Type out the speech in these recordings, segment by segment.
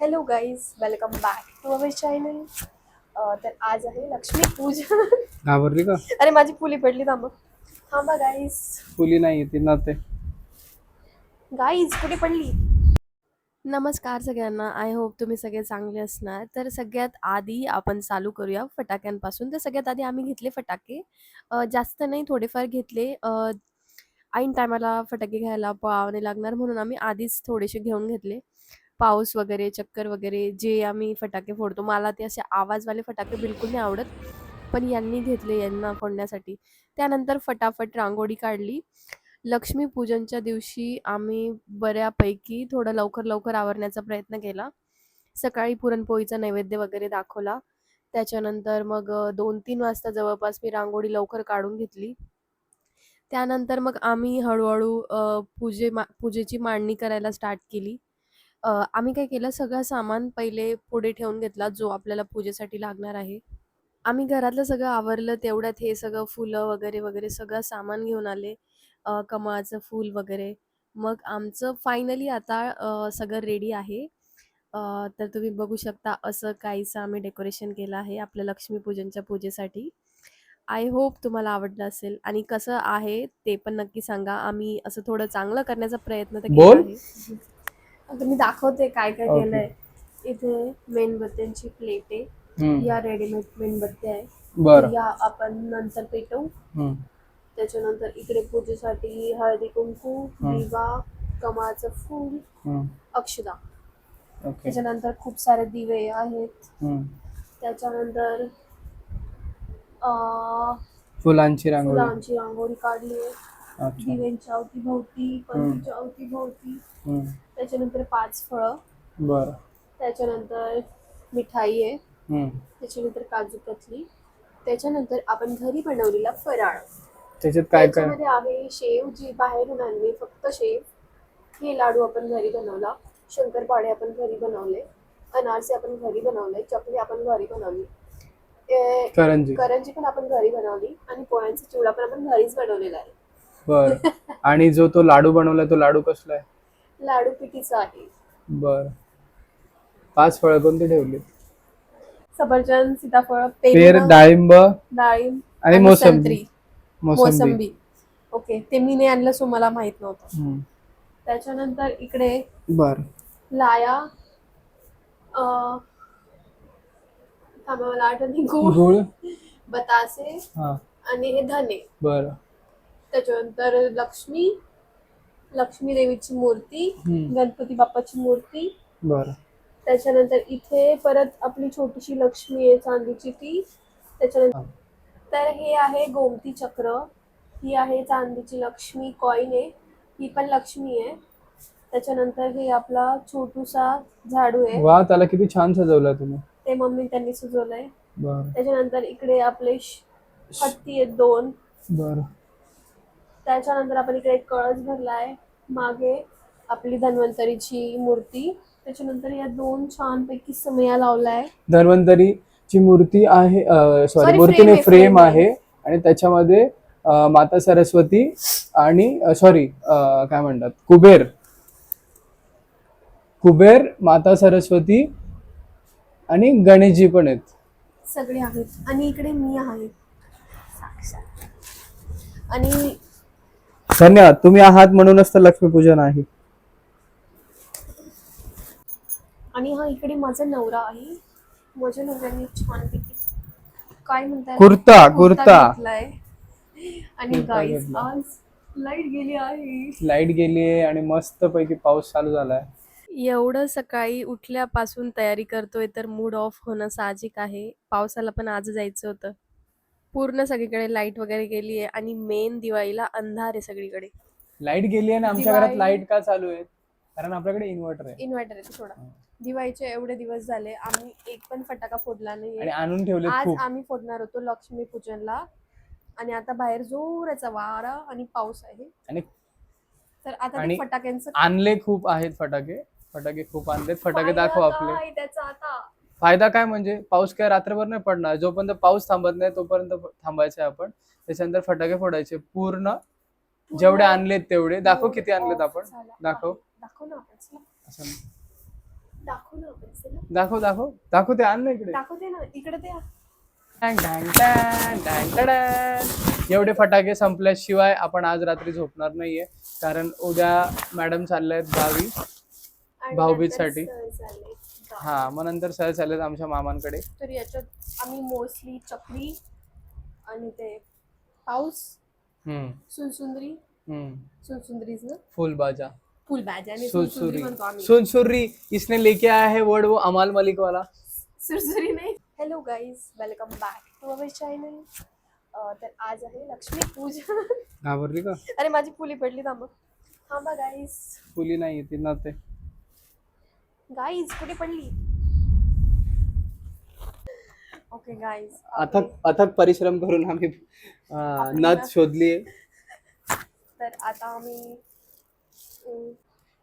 Hello guys welcome back to our channel तर आज आहे लक्ष्मी पूजा. घाबरली का? अरे माझी फुली पडली थांब. थांबा गाईज फुली नाही ती नव्हते. गाईज कुठे पडली? नमस्कार सगळ्यांना. आय होप तुम्ही सगळे चांगले असणार. तर सगळ्यात आधी आपण चालू करूया फटाक्यांपासून. तर सगळ्यात आधी आम्ही घेतले फटाके. अ, जास्त नाही थोडेफार घेतले. अ, ऐन टायमाला फटाके घ्यायला पळावणे लागणार म्हणून आम्ही आधीच थोडेसे घेऊन घेतले. पाऊस वगैरे चक्कर वगैरे जे आम्ही फटाके फोडतो मला ते असे आवाजवाले फटाके बिलकुल नाही आवडत. पण यांनी घेतले यांना फोडण्यासाठी. त्यानंतर फटाफट रांगोळी काढली. लक्ष्मीपूजनच्या दिवशी आम्ही बऱ्यापैकी थोडं लवकर लवकर आवरण्याचा प्रयत्न केला. सकाळी पुरणपोळीचा नैवेद्य वगैरे दाखवला. त्याच्यानंतर मग दोन तीन वाजता जवळपास मी रांगोळी लवकर काढून घेतली. त्यानंतर मग आम्ही हळूहळू पूजे मा पूजेची मांडणी करायला स्टार्ट केली. अ, आम्ही काय केलं सगळं सामान पहिले पुढे ठेवून घेतला जो आपल्याला पूजेसाठी लागणार आहे. आम्ही घरातलं सगळं आवरलं तेवढ्यात हे सगळं फुलं वगैरे वगैरे सगळं सामान घेऊन आले अ, कमळाचं फूल वगैरे. मग आमचं फायनली आता अ, सगळं रेडी आहे. अ, तर तुम्ही बघू शकता असं काहीसं आम्ही डेकोरेशन केलं आहे आपल्या लक्ष्मीपूजनच्या पूजेसाठी. आय होप तुम्हाला आवडलं असेल. आणि कसं आहे ते पण नक्की सांगा. आम्ही असं थोडं चांगलं करण्याचा प्रयत्न तर केला बोल. आहे. आता मी दाखवते काय काय Okay. केलंय. इथे मेणबत्त्यांची प्लेट आहे. हम्म, या रेडीमेड मेणबत्त्या आहे. बरं. या आपण नंतर पेटवू. हम्म, त्याच्यानंतर इकडे पूजेसाठी हळदी कुंकू. दिवा कमळाचं फूल हम्म, अक्षदा. ओके त्याच्यानंतर खूप सारे दिवे आहेत. हम्म. त्याच्यानंतर अं, फुलांची रांगोळी. फुलांची रांगोळी काढली आहे. अच्छा. दिव्यांच्या अवतीभोवती पंतीच्या अवतीभोवती हम्म, त्याच्यानंतर पाच फळं बरं. त्याच्यानंतर मिठाई आहे हम्म. त्याच्यानंतर काजू कतली त्याच्यानंतर आपण घरी बनवलेला फराळ. त्याच्यात काय काय? त्याच्यामध्ये आहे शेव जी बाहेरून आणली फक्त शेव हे लाडू आपण घरी बनवला शंकरपाळे आपण घरी बनवले अनारसे आपण घरी बनवले चकली आपण घरी बनवली ए, करंजी. करंजी पण आपण घरी बनवली आणि पोळ्यांचा चिवडा पण आपण घरीच बनवलेला आहे. बर. आणि जो तो लाडू बनवला तो लाडू कसला आहे? लाडू पिठीचा आहे. बर. पाच फळं कोणती ठेवली? सफरचंद सीताफळ पेर पेरू डाळिंब डाळिंब आणि मोसंबी. मोसंबी. मोसंबी. ओके. ते मी नाही आणलं सो मला माहीत नव्हतं. त्याच्यानंतर इकडे बर. लाया. अं, थांबा मला आठवणी गुळ. गुळ. बतासे हा. आणि हे धने. बर. त्याच्यानंतर लक्ष्मी लक्ष्मी देवीची मूर्ती हम्म. गणपती बाप्पाची मूर्ती. बर. त्याच्यानंतर इथे परत आपली छोटीशी लक्ष्मी आहे चांदीची ती. त्याच्यानंतर तर हे आहे गोमती चक्र. ही आहे चांदीची लक्ष्मी कॉईन आहे. ही पण लक्ष्मी आहे. त्याच्यानंतर हे आपला छोटूसा झाडू आहे. वा त्याला किती छान सजवलं तुम्ही. ते मम्मी त्यांनी सुचवलंय बर. त्याच्यानंतर इकडे आपले श- हत्ती आहेत दोन. बर. त्याच्यानंतर आपण इकडे एक कळस भरलाय. मागे आपली धन्वंतरीची मूर्ती. त्याच्यानंतर या दोन छान पैकी समया लावलाय. धन्वंतरीची मूर्ती आहे सॉरी मूर्तीने frame आहे, फ्रेम आहे. आणि त्याच्यामध्ये अ, माता सरस्वती आणि सॉरी काय म्हणतात? कुबेर. कुबेर माता सरस्वती आणि गणेशजी पण आहेत. सगळे आहेत. आणि इकडे मी आहे. साक्षात. आणि धन्यवाद तुम्ही आहात म्हणूनच तर लक्ष्मीपूजन आहे. आणि हा इकडे माझा नवरा आहे. माझ्या नवऱ्याने छानपैकी काय म्हणतात कुर्ता कुर्ता घेतलाय. आणि कुर्ता घेतला. आज लाइट गेली आहे. लाइट गेली आहे आणि मस्त पैकी पाऊस चालू झालाय. एवढं सकाळी उठल्यापासून तयारी करतोय तर मूड ऑफ होणं साहजिक आहे. पावसाला पण आज जायचं होतं. पूर्ण सगळीकडे लाइट वगैरे गेली आहे आणि मेन दिवाळीला अंधार आहे सगळीकडे. लाइट गेली आहे आमच्या घरात दिवाळी- लाइट का चालू आहे कारण आपल्याकडे इन्व्हर्टर आहे. इन्व्हर्टर आहे थोडा दिवाळीचे एवढे दिवस झाले आम्ही एक पण फटाका फोडला आणि नाही आणून ठेवले आज खूप. आम्ही फोडणार होतो लक्ष्मी पूजनला आणि आता बाहेर जोराचा वारा आणि पाऊस आहे. आणि तर आता ते आणि फटाक्यांचं आणले खूप आहेत फटाके. फटाके खूप आणलेत. फटाके दाखव आपले. त्याचा आता? फायदा काय म्हणजे पाऊस काय रात्रभर नाही पडणार जोपर्यंत पाऊस थांबत नाही तोपर्यंत थांबायचे आपण. त्याच्यानंतर फटाके फोडायचे पूर्ण जेवढे आणलेत तेवढे. दाखव किती आणलेत आपण. झाला. दाखव. दाखव दाखव. दाखव ते आण ना इकडे. एवढे फटाके संपल्याशिवाय आपण आज रात्री झोपणार नाहीये. कारण उद्या मॅडम चालल्या आहेत गावी आणि भाऊबीजसाठी. हा मग नंतर सहल चाललेत आमच्या मामांकडे. तर याच्यात आम्ही मोस्टली चकली आणि ते पाऊस हम्म. सुनसुंदरी हम्म. सुनसुंदरीज ना फुल बाजा फुल बॅज आणि सुरसुंदरी सुरसुरी म्हणतो आम्ही. सुनसुरी इसने लेके आया है वर्ड वो अमाल मलिक वाला सुरसुरी नाही hello guys welcome back to our channel तर आज आहे लक्ष्मी पूजा. घाबरली का? अरे माझी पुली पडली थांबा. थांबा गाईज फुली नाही ती नव्हते. गाईज कुठे पडली ओके गाईज अथक अथक परिश्रम करून आम्ही अं, आपली नथ. शोधली तर आता आम्ही अं,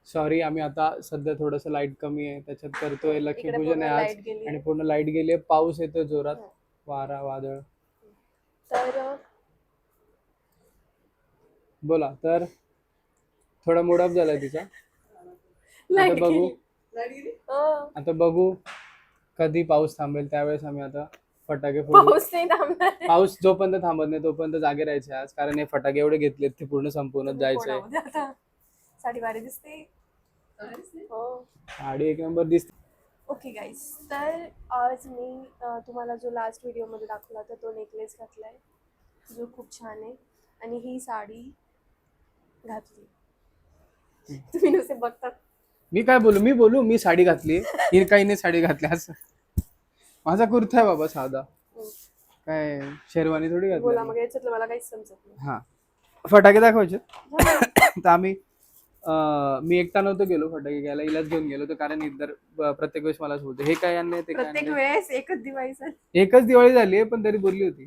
सॉरी आम्ही आता सध्या थोडस लाइट कमी आहे त्याच्यात करतोय इकडे लक्ष्मीपूजन पूर्ण आहे light आज आणि. पूर्ण लाइट गेली आहे पाऊस येतोय जोरात हो. वारा वादळ तर अं, बोला तर थोडा मूड ऑफ झालाय तिचा आता light बघू गेली. अं, आता बघू कधी पाऊस थांबेल त्यावेळेस आम्ही आता फटाके फोडू. पाऊस नाही थांबणार. पाऊस जोपर्यंत थांबत नाही तोपर्यंत जागे राहायचे आज. कारण हे फटाके एवढे घेतलेत ते पूर्ण संपूर्ण तुम्ही जायचंय. कोणामध्ये आता? साडी दिसते. हो. गाडी एक नंबर दिसते. ओके गाईज तर आज मी अं, तुम्हाला जो लास्ट व्हिडिओमध्ये दाखवला होता तो नेकलेस घातला आहे जो खूप छान आहे. आणि ही साडी घातली. तुम्ही नुसते बघतात मी काय बोलू? मी बोलू? मी साडी घातली. ही नाही साडी घातली. असं. माझा कुर्ता आहे बाबा साधा. काय शेरवानी थोडी बोला घातली मग याच्यातलं मला काहीच समजत नाही. हा. फटाके दाखवायचे? तर आम्ही अं, मी एकटा नव्हतो गेलो फटाके घ्यायला. हिलाच घेऊन गेलो तर कारण इतर ब- प्रत्येक वेळेस मलाच बोलते. हे काय आणले ते काय प्रत्येक आणलंय? वेळेस एकच दिवाळी एकच दिवाळी झाली पण तरी बोलली होती.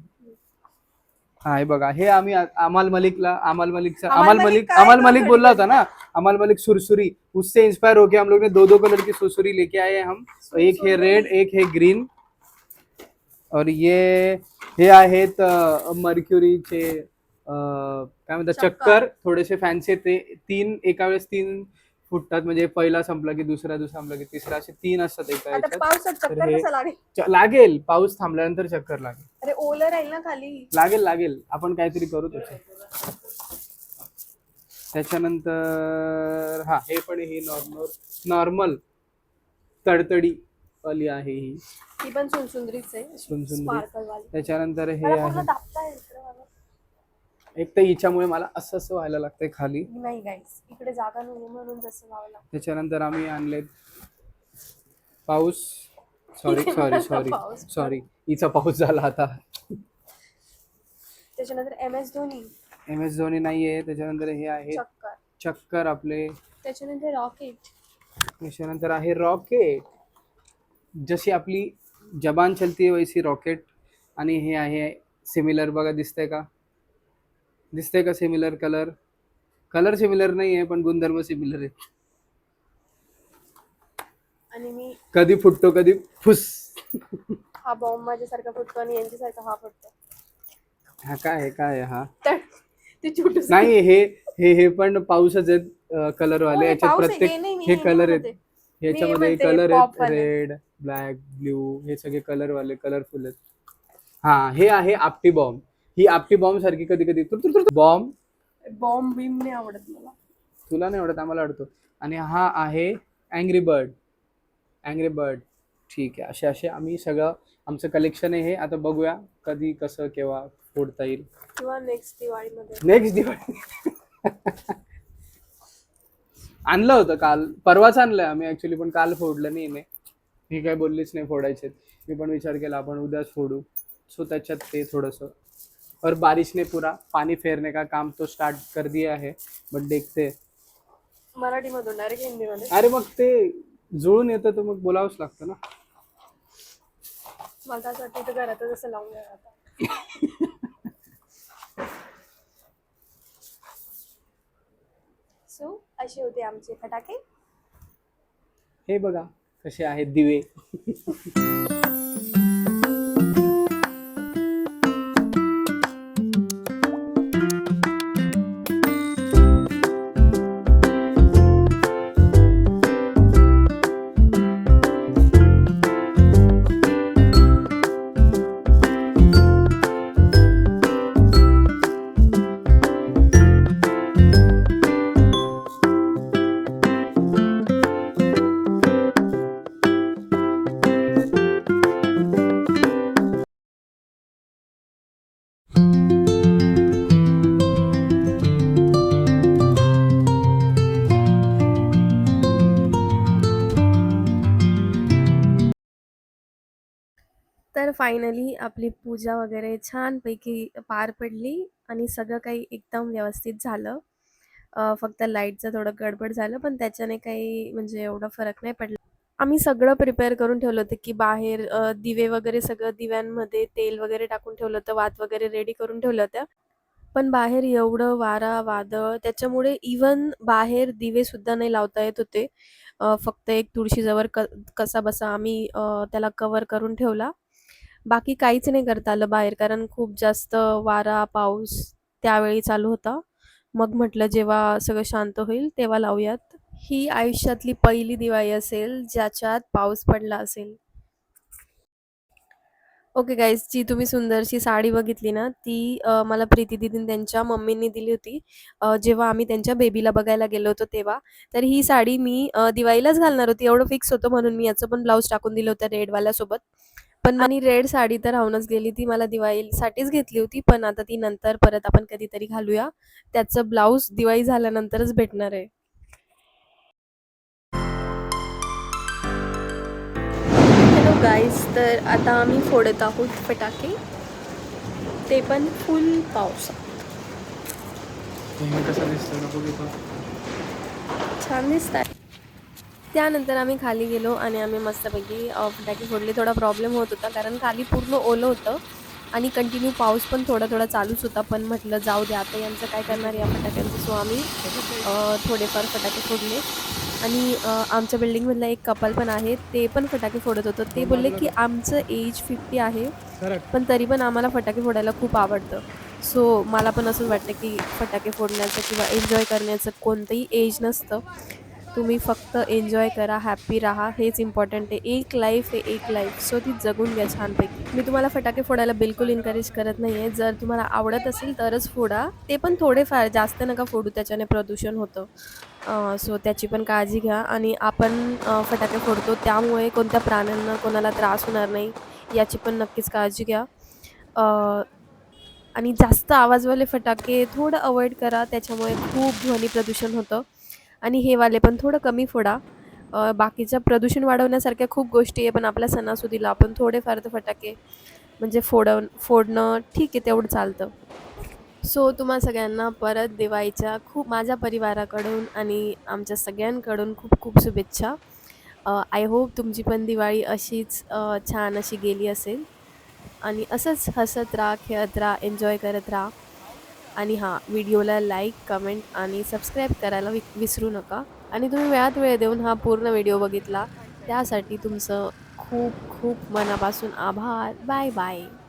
हा हे बघा हे आम्ही अमाल मलिकला अमाल मलिकचा अमाल मलिक मलिक अमाल मलिक बोलला होता ना अमाल मलिक सुरसुरी उससे इंस्पायर होके हम लोग ने दो दो कलर की सुरसुरी लेके आए हम। एक है रेड एक है ग्रीन और ये हे आहेत मर्क्युरीचे काय म्हणतात चक्कर. चक्कर थोडेसे फॅन्सी ते तीन एका वेळेस तीन फुटतात. म्हणजे पहिला संपला की दुसरा दुसरा संपला की तिसरा असे तीन असतात एका आता याच्यात. पावसात तर चक्कर हे- कसं लागेल? च- लागेल. पाऊस थांबल्यानंतर चक्कर लागेल. अरे ओलं राहील ना खाली. लागेल लागेल. आपण काहीतरी करू त्याच्यात त्याच्यानंतर हा हे पण ही नॉर्मल नॉर्मल तडतडी वाली आहे ही. ती पण सुनसुंदरीच आहे. सुनसुंदरी. स्पार्कल वाली त्याच्यानंतर हे मला पूर्ण आहे. दाबताय. एक तर हिच्यामुळे मला असं असं व्हायला लागतंय खाली. नाही गाईस इकडे जागा नाही म्हणून तसं व्हावं लागतं. त्याच्यानंतर आम्ही आणले पाऊस. सॉरी सॉरी सॉरी पाऊस. सॉरी हिचा पाऊस झाला आता. त्याच्यानंतर M S Dhoni. M S Dhoni नाहीये. त्याच्यानंतर हे आहे चक्कर. चक्कर आपले. त्याच्यानंतर रॉकेट. त्याच्यानंतर आहे रॉकेट. जशी आपली जबान चलती वैसी रॉकेट. आणि हे आहे सिमिलर. बघा दिसतंय का? दिसतंय का सिमिलर कलर कलर सिमिलर नाही आहे पण गुणधर्म सिमिलर आहे आणि मी कधी फुटतो कधी फुस. हा बॉम्ब माझ्यासारखा फुटतो आणि यांच्यासारखा हा फुटतो. हा काय आहे काय आहे हा? तर ते छोटूस नाही हे हे हे पण पाऊसच आहेत कलर वाले. हो, याच्यात प्रत्येक हे कलर आहेत. ह्याच्यामध्ये म्हणते, कलर pop आहेत वाले. रेड ब्लॅक ब्ल्यू हे सगळे कलर वाले कलरफुल आहेत. हा हे आहे आपटी बॉम्ब ही आपटी बॉम्ब सारखी कधी कधी बॉम्ब बॉम्ब बीम नाही आवडत मला. तुला नाही आवडत आम्हाला आवडतो. आणि हा आहे अँग्री बर्ड अँग्री बर्ड ठीक आहे असे असे आम्ही सगळं आमचं कलेक्शन आहे हे. आता बघूया कधी कसं केव्हा फोडता येईल. किंवा नेक्स्ट दिवाळीमध्ये. नेक्स्ट दिवाळी. आणलं होतं काल. परवाच आणलंय आम्ही ऍक्च्युली पण काल फोडलं नाही मी. ही काय बोललीच नाही फोडायचे मी पण विचार केला आपण उद्याच फोडू. सो त्याच्यात ते थोडंसं और बारिश ने पूरा पानी फेरने का काम तो स्टार्ट कर दिया है बट देखते मराठीमधून डायरेक्ट हिंदीमध्ये. अरे मग ते जुळून येतं तर मग बोलावंच लागतं ना. मला तर असं वाटतं इथं घरातच असं लावून आता. सो असे होते आमचे फटाके. हे बघा कसे आहेत दिवे. तर फायनली आपली पूजा वगैरे छानपैकी पार पडली आणि सगळं काही एकदम व्यवस्थित झालं. फक्त लाईटचं थोडं गडबड झालं पण त्याच्याने काही म्हणजे एवढा फरक नाही पडला. आम्ही सगळं प्रिपेअर करून ठेवलं होतं की बाहेर दिवे वगैरे सगळं दिव्यांमध्ये तेल वगैरे टाकून ठेवलं होतं वात वगैरे रेडी करून ठेवलं होतं. पण बाहेर एवढं वारा वादळ त्याच्यामुळे इवन बाहेर दिवे सुद्धा नाही लावता येत होते. फक्त एक तुळशीजवळ क कसा बसा आम्ही त्याला कवर करून ठेवला. बाकी काहीच नाही करता आलं बाहेर कारण खूप जास्त वारा पाऊस त्यावेळी चालू होता. मग म्हटलं जेव्हा सगळं शांत होईल तेव्हा लावूयात. ही आयुष्यातली पहिली दिवाळी असेल ज्याच्यात पाऊस पडला असेल. ओके गाईज जी तुम्ही सुंदरशी साडी बघितली ना ती मला प्रीती दिदीन त्यांच्या मम्मींनी दिली होती. जेव्हा आम्ही त्यांच्या बेबीला बघायला गेलो होतो तेव्हा तर ही साडी मी दिवाळीलाच घालणार होती. एवढं फिक्स होतं म्हणून मी याचं पण ब्लाऊज टाकून दिलं होतं रेडवाल्यासोबत. पण आणि रेड साडी तर राहूनच गेली. ती मला दिवाळीसाठीच घेतली होती पण आता ती नंतर परत आपण कधीतरी घालूया. त्याचं ब्लाऊज दिवाळी झाल्यानंतरच भेटणार आहे. हॅलो गाईज तर आता आम्ही फोडत आहोत फटाके. ते पण फुल पावसात. नेहमी कसं दिसतं नको की? छान दिसतात त्यानंतर आम्ही खाली गेलो आणि आम्ही मस्तपैकी फटाके फोडले. थोडा प्रॉब्लेम होत होता कारण खाली पूर्ण ओलं होतं आणि कंटिन्यू पाऊस पण थोडा थोडा चालूच होता. पण म्हटलं जाऊ द्या आता यांचं काय करणार? या फटाक्यांचं. सो आम्ही थोडेफार फटाके फोडले. आणि आमच्या बिल्डिंगमधला एक कपल पण आहे. ते पण फटाके फोडत होतं. ते बोलले की आमचं एज फिफ्टी आहे पण तरी पण आम्हाला फटाके फोडायला खूप आवडतं. सो मला पण असंच वाटतं की फटाके फोडण्याचं किंवा एन्जॉय करण्याचं कोणतंही एज नसतं. तुम्ही फक्त एन्जॉय करा हॅप्पी राहा. हेच इम्पॉर्टंट आहे. एक लाईफ आहे एक लाईफ सो ती जगून घ्या छानपैकी. मी तुम्हाला फटाके फोडायला बिलकुल इन्करेज करत नाही आहे जर तुम्हाला आवडत असेल तरच फोडा. ते पण थोडेफार जास्त नका फोडू त्याच्याने प्रदूषण होतं. सो त्याची पण काळजी घ्या. आणि आपण फटाके फोडतो त्यामुळे कोणत्या प्राण्यांना कोणाला त्रास होणार नाही याची पण नक्कीच काळजी घ्या. आणि जास्त आवाजवाले फटाके थोडं अवॉइड करा. त्याच्यामुळे खूप ध्वनी प्रदूषण होतं. आणि हे वाले पण थोडं कमी फोडा. बाकीच्या प्रदूषण वाढवण्यासारख्या खूप गोष्टी आहे पण आपल्या सणासुदीला आपण थोडेफार तर फटाके म्हणजे फोडव फोडणं ठीक आहे तेवढं चालतं. सो तुम्हा सगळ्यांना परत दिवाळीच्या खूप माझ्या परिवाराकडून आणि आमच्या सगळ्यांकडून खूप खूप शुभेच्छा. आय होप तुमची पण दिवाळी अशीच छान अशी गेली असेल. आणि असंच हसत राहा खेळत राहा एन्जॉय करत राहा. आणि हां व्हिडिओला लाईक कमेंट आणि सबस्क्राईब करायला वि विसरू नका. आणि तुम्ही वेळात वेळ देऊन हा पूर्ण व्हिडिओ बघितला त्यासाठी तुमचं खूप खूप मनापासून आभार. Bye bye.